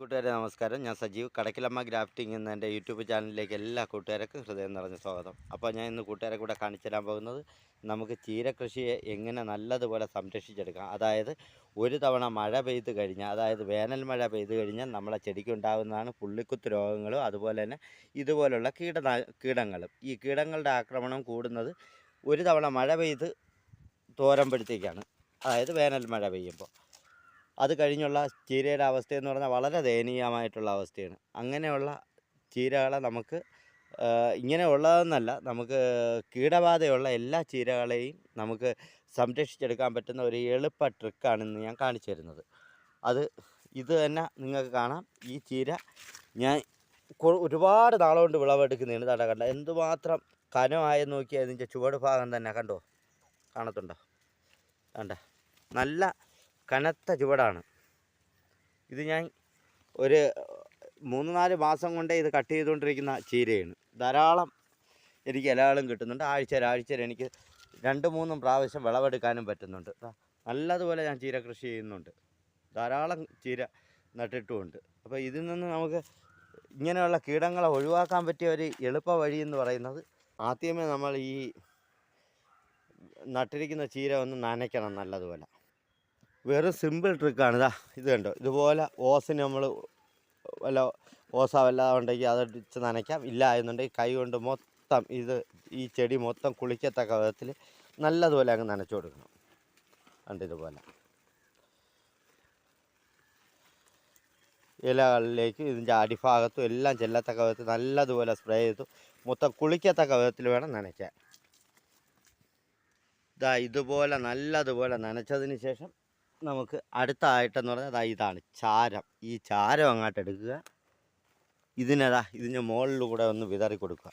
കൂട്ടുകാരെ നമസ്കാരം. ഞാൻ സജീവ്. കടക്കിലമ്മ ഗ്രാഫ്റ്റിംഗ് എന്ന എന്റെ യൂട്യൂബ് ചാനലിലേക്ക് എല്ലാ കൂട്ടുകാർക്കും ഹൃദയം നിറഞ്ഞ സ്വാഗതം. അപ്പോൾ ഞാൻ ഇന്ന് കൂട്ടുകാരെ കൂടെ കാണിച്ചു തരാൻ പോകുന്നത് നമുക്ക് ചീരകൃഷിയെ എങ്ങനെ നല്ലതുപോലെ സംരക്ഷിച്ചെടുക്കാം. അതായത് ഒരു തവണ മഴ പെയ്ത് കഴിഞ്ഞാൽ അതായത് വേനൽ മഴ പെയ്ത് കഴിഞ്ഞാൽ നമ്മളെ ചെടിക്ക് ഉണ്ടാകുന്നതാണ് പുള്ളിക്കുത്ത് രോഗങ്ങളും അതുപോലെ തന്നെ ഇതുപോലുള്ള കീട കീടങ്ങളും. ഈ കീടങ്ങളുടെ ആക്രമണം കൂടുന്നത് ഒരു തവണ മഴ പെയ്ത് തോരമ്പഴുത്തേക്കാണ് അതായത് വേനൽ മഴ പെയ്യുമ്പോൾ. അത് കഴിഞ്ഞുള്ള ചീരയുടെ അവസ്ഥയെന്ന് പറഞ്ഞാൽ വളരെ ദയനീയമായിട്ടുള്ള അവസ്ഥയാണ്. അങ്ങനെയുള്ള ചീരകളെ നമുക്ക് ഇങ്ങനെ ഉള്ളതെന്നല്ല നമുക്ക് കീടബാധയുള്ള എല്ലാ ചീരകളെയും നമുക്ക് സംരക്ഷിച്ചെടുക്കാൻ പറ്റുന്ന ഒരു എളുപ്പ ട്രിക്കാണ് ഇന്ന് ഞാൻ കാണിച്ചു തരുന്നത്. അത് ഇത് തന്നെ നിങ്ങൾക്ക് കാണാം. ഈ ചീര ഞാൻ ഒരുപാട് നാളുകൊണ്ട് വിളവെടുക്കുന്നതാണ് തട കണ്ട എന്തുമാത്രം കനമായി നോക്കിയാൽ ഇതിന്റെ ചുവട് ഭാഗം തന്നെ കണ്ടോ? കാണത്തുണ്ടോ? കണ്ട? നല്ല കനത്ത ചുവടാണ്. ഇത് ഞാൻ ഒരു മൂന്ന് നാല് മാസം കൊണ്ടേ ഇത് കട്ട് ചെയ്തുകൊണ്ടിരിക്കുന്ന ചീരയാണ്. ധാരാളം എനിക്ക് ഇലകളും കിട്ടുന്നുണ്ട്. ആഴ്ച ആഴ്ചയിൽ എനിക്ക് രണ്ട് മൂന്നും പ്രാവശ്യം വിളവെടുക്കാനും പറ്റുന്നുണ്ട്. നല്ലതുപോലെ ഞാൻ ചീര കൃഷി ചെയ്യുന്നുണ്ട്. ധാരാളം ചീര നട്ടിട്ടുമുണ്ട്. അപ്പോൾ ഇതിൽ നിന്ന് നമുക്ക് ഇങ്ങനെയുള്ള കീടങ്ങളെ ഒഴിവാക്കാൻ പറ്റിയ ഒരു എളുപ്പ വഴി എന്ന് പറയുന്നത് ആദ്യമേ നമ്മൾ ഈ നട്ടിരിക്കുന്ന ചീര ഒന്ന് നനയ്ക്കണം നല്ലതുപോലെ. വെറും സിമ്പിൾ ട്രിക്കാണ് ഇതാ ഇത് കണ്ടോ? ഇതുപോലെ ഓസിന് നമ്മൾ വല്ല ഓസ വല്ലാതെ ഉണ്ടെങ്കിൽ അതടിച്ച് നനയ്ക്കാം. ഇല്ല എന്നുണ്ടെങ്കിൽ കൈ കൊണ്ട് മൊത്തം ഇത് ഈ ചെടി മൊത്തം കുളിക്കത്തക്ക വിധത്തിൽ നല്ലതുപോലെ അങ്ങ് നനച്ചു കൊടുക്കണം. കണ്ട് ഇതുപോലെ? ഇലകളിലേക്ക് ഇതിന്റെ അടിഭാഗത്തും എല്ലാം ചെല്ലത്തക്ക വിധത്തിൽ നല്ലതുപോലെ സ്പ്രേ ചെയ്തു. മൊത്തം കുളിക്കത്തക്ക വിധത്തിൽ വേണം നനയ്ക്കാൻ. ഇതാ ഇതുപോലെ നല്ലതുപോലെ നനച്ചതിന് ശേഷം നമുക്ക് അടുത്ത ആയിട്ടെന്ന് പറഞ്ഞാൽ ഇതാണ് ചാരം. ഈ ചാരം അങ്ങോട്ട് എടുക്കുക. ഇതിനതാ ഇതിന്റെ മുകളിലൂടെ ഒന്ന് വിതറി കൊടുക്കുക.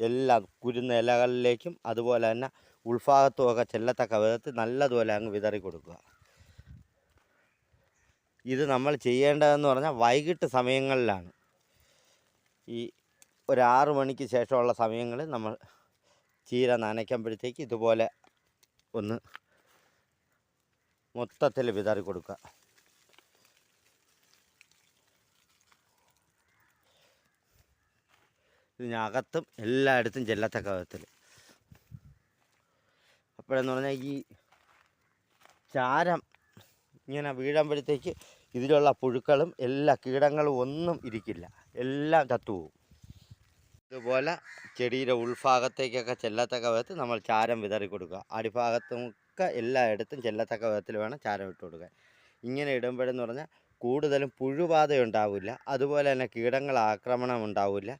എല്ലാ കുരുന്ന ഇലകളിലേക്കും അതുപോലെ തന്നെ ഉൾഭാഗത്തുമൊക്കെ ചെല്ലത്തക്ക വിധത്തിൽ നല്ലതുപോലെ അങ്ങ് വിതറി കൊടുക്കുക. ഇത് നമ്മൾ ചെയ്യേണ്ടതെന്ന് പറഞ്ഞാൽ വൈകിട്ട് സമയങ്ങളിലാണ്. ഈ ഒരു മണിക്ക് ശേഷമുള്ള സമയങ്ങളിൽ നമ്മൾ ചീര നനയ്ക്കുമ്പോഴത്തേക്ക് ഇതുപോലെ ഒന്ന് മൊത്തത്തിൽ വിതറി കൊടുക്കുക. ഇതിനകത്തും എല്ലായിടത്തും ചെല്ലത്തക്ക വിധത്തിൽ അപ്പോഴെന്ന് പറഞ്ഞാൽ ഈ ചാരം ഇങ്ങനെ വീഴുമ്പോഴത്തേക്ക് ഇതിലുള്ള പുഴുക്കളും എല്ലാ കീടങ്ങളും ഒന്നും ഇരിക്കില്ല. എല്ലാം ചത്തുപോകും. ഇതുപോലെ ചെടിയുടെ ഉൾഭാഗത്തേക്കൊക്കെ ചെല്ലാത്തക്ക വിധത്തിൽ നമ്മൾ ചാരം വിതറി കൊടുക്കുക. അടിഭാഗത്തുമൊക്കെ എല്ലായിടത്തും ചെല്ലത്തക്ക വിധത്തിൽ വേണം ചാരം ഇട്ട് കൊടുക്കാൻ. ഇങ്ങനെ ഇടുമ്പോഴെന്ന് പറഞ്ഞാൽ കൂടുതലും പുഴുബാധ ഉണ്ടാവില്ല. അതുപോലെ തന്നെ കീടങ്ങൾ ആക്രമണം ഉണ്ടാവില്ല.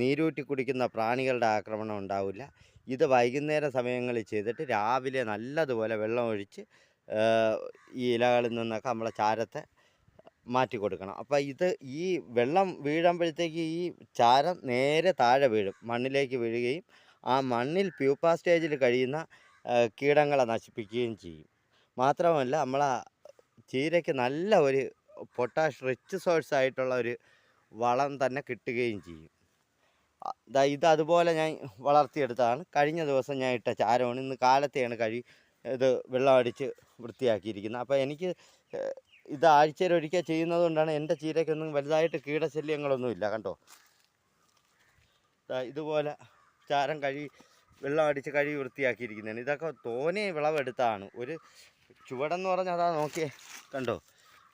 നീരൂറ്റി കുടിക്കുന്ന പ്രാണികളുടെ ആക്രമണം ഉണ്ടാവില്ല. ഇത് വൈകുന്നേര സമയങ്ങളിൽ ചെയ്തിട്ട് രാവിലെ നല്ലതുപോലെ വെള്ളം ഒഴിച്ച് ഈ ഇലകളിൽ നിന്നൊക്കെ നമ്മളെ ചാരത്തെ മാറ്റി കൊടുക്കണം. അപ്പോൾ ഇത് ഈ വെള്ളം വീഴുമ്പോഴത്തേക്ക് ഈ ചാരം നേരെ താഴെ വീഴും. മണ്ണിലേക്ക് വീഴുകയും ആ മണ്ണിൽ പ്യൂപ്പ സ്റ്റേജിൽ കഴിയുന്ന കീടങ്ങളെ നശിപ്പിക്കുകയും ചെയ്യും. മാത്രമല്ല നമ്മളെ ചീരയ്ക്ക് നല്ല ഒരു പൊട്ടാഷ് റിച്ച് സോഴ്സ് ആയിട്ടുള്ള ഒരു വളം തന്നെ കിട്ടുകയും ചെയ്യും. ഇത് അതുപോലെ ഞാൻ വളർത്തിയെടുത്തതാണ്. കഴിഞ്ഞ ദിവസം ഞാൻ ഇട്ട ചാരമാണ്. ഇന്ന് കാലത്തെയാണ് കഴി ഇത് വെള്ളം അടിച്ച് വൃത്തിയാക്കിയിരിക്കുന്നത്. അപ്പോൾ എനിക്ക് ഇത് ആഴ്ചയിൽ ഒരിക്കൽ ചെയ്യുന്നത് കൊണ്ടാണ് എന്റെ ചീരയ്ക്കൊന്നും വലുതായിട്ട് കീടശല്യങ്ങളൊന്നുമില്ല കണ്ടോ? ഇതുപോലെ ചാരം കഴി വെള്ളം അടിച്ച് കഴുകി വൃത്തിയാക്കിയിരിക്കുന്നതാണ്. ഇതൊക്കെ തോനെ വിളവെടുത്താണ്. ഒരു ചുവടെന്ന് പറഞ്ഞാൽ അതാ നോക്കിയേ കണ്ടോ?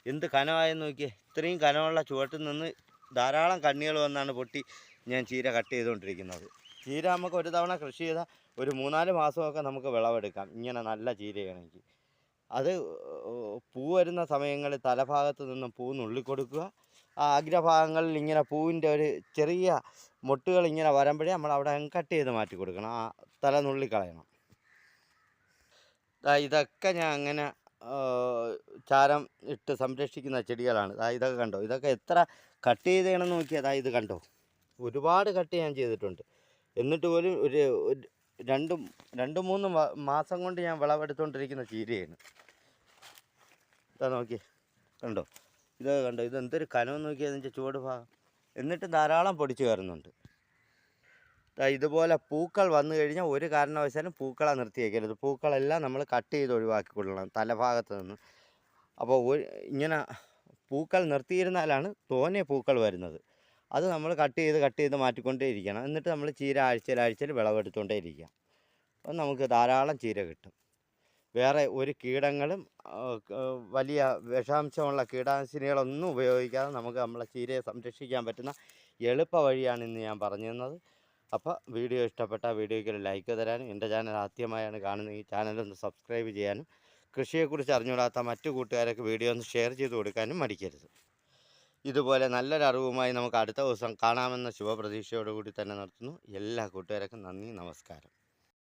എന്ത് കനമായെന്ന് നോക്കിയേ. ഇത്രയും കനമുള്ള ചുവട്ടിൽ നിന്ന് ധാരാളം കണ്ണികൾ വന്നാണ് പൊട്ടി ഞാൻ ചീര കട്ട് ചെയ്തുകൊണ്ടിരിക്കുന്നത്. ചീര നമുക്ക് ഒരു തവണ കൃഷി ചെയ്താൽ ഒരു മൂന്നാൽ മാസമൊക്കെ നമുക്ക് വിളവെടുക്കാം. ഇങ്ങനെ നല്ല ചീരയാണെങ്കിൽ അത് പൂ വരുന്ന സമയങ്ങളിൽ തലഭാഗത്ത് നിന്നും പൂ നുള്ളിക്കൊടുക്കുക അഗ്രഭാഗങ്ങളിൽ ഇങ്ങനെ പൂവിന്റെ ഒരു ചെറിയ മൊട്ടുകൾ ഇങ്ങനെ വരുമ്പോഴേ നമ്മൾ അവിടെ കട്ട് ചെയ്ത് മാറ്റി കൊടുക്കണം. ആ തല ദാ ഇതൊക്കെ ഞാൻ അങ്ങനെ ചാരം ഇട്ട് സംരക്ഷിക്കുന്ന ചെടികളാണ്. ഇതൊക്കെ കണ്ടോ? ഇതൊക്കെ എത്ര കട്ട് ചെയ്തേണെന്ന് നോക്കിയാൽ ദാ ഇത് കണ്ടോ? ഒരുപാട് കട്ട് ഞാൻ ചെയ്തിട്ടുണ്ട്. എന്നിട്ട് പോലും ഒരു രണ്ടും രണ്ട് മൂന്ന് മാസം കൊണ്ട് ഞാൻ വിളവെടുത്തുകൊണ്ടിരിക്കുന്ന ചീരയാണ്. ഇതാ നോക്കി കണ്ടോ? ഇത് കണ്ടോ? ഇത് എന്തൊരു കനം നോക്കിയാൽ ഇതിന്റെ ചുവട് ഭാഗം. എന്നിട്ട് ധാരാളം പൊടിച്ചു കയറുന്നുണ്ട്. ഇതുപോലെ പൂക്കൾ വന്നു കഴിഞ്ഞാൽ ഒരു കാരണവശാലും പൂക്കളെ നിർത്തിയേക്കരുത് പൂക്കളെല്ലാം നമ്മൾ കട്ട് ചെയ്ത് ഒഴിവാക്കി കൊള്ളണം തലഭാഗത്ത് നിന്ന്. അപ്പോൾ ഇങ്ങനെ പൂക്കൾ നിർത്തിയിരുന്നാലാണ് തോനെ പൂക്കൾ വരുന്നത്. അത് നമ്മൾ കട്ട് ചെയ്ത് കട്ട് ചെയ്ത് മാറ്റിക്കൊണ്ടേ ഇരിക്കണം. എന്നിട്ട് നമ്മൾ ചീര ആഴ്ചയിൽ ആഴ്ചയിൽ വിളവെടുത്തുകൊണ്ടേ ഇരിക്കുക അപ്പം നമുക്ക് ധാരാളം ചീര കിട്ടും. വേറെ ഒരു കീടങ്ങളും വലിയ വിഷാംശമുള്ള കീടാശിനികളൊന്നും ഉപയോഗിക്കാതെ നമുക്ക് നമ്മളെ ചീരയെ സംരക്ഷിക്കാൻ പറ്റുന്ന എളുപ്പ വഴിയാണ് ഇന്ന് ഞാൻ പറഞ്ഞു തന്നത് അപ്പോൾ വീഡിയോ ഇഷ്ടപ്പെട്ട വീഡിയോയ്ക്ക് ഒരു ലൈക്ക് തരാനും എന്റെ ചാനൽ ആദ്യമായാണ് കാണുന്നത് ഈ ചാനൽ ഒന്ന് സബ്സ്ക്രൈബ് ചെയ്യാനും കൃഷിയെക്കുറിച്ച് അറിഞ്ഞുകൂടാത്ത മറ്റു കൂട്ടുകാരൊക്കെ വീഡിയോ ഒന്ന് ഷെയർ ചെയ്ത് കൊടുക്കാനും മടിക്കരുത്. ഇതുപോലെ നല്ലൊരു അറിവുമായി നമുക്ക് അടുത്ത ദിവസം കാണാമെന്ന ശുഭപ്രതീക്ഷയോടുകൂടി തന്നെ നടത്തുന്നു എല്ലാ കൂട്ടുകാർക്കും നന്ദി നമസ്കാരം.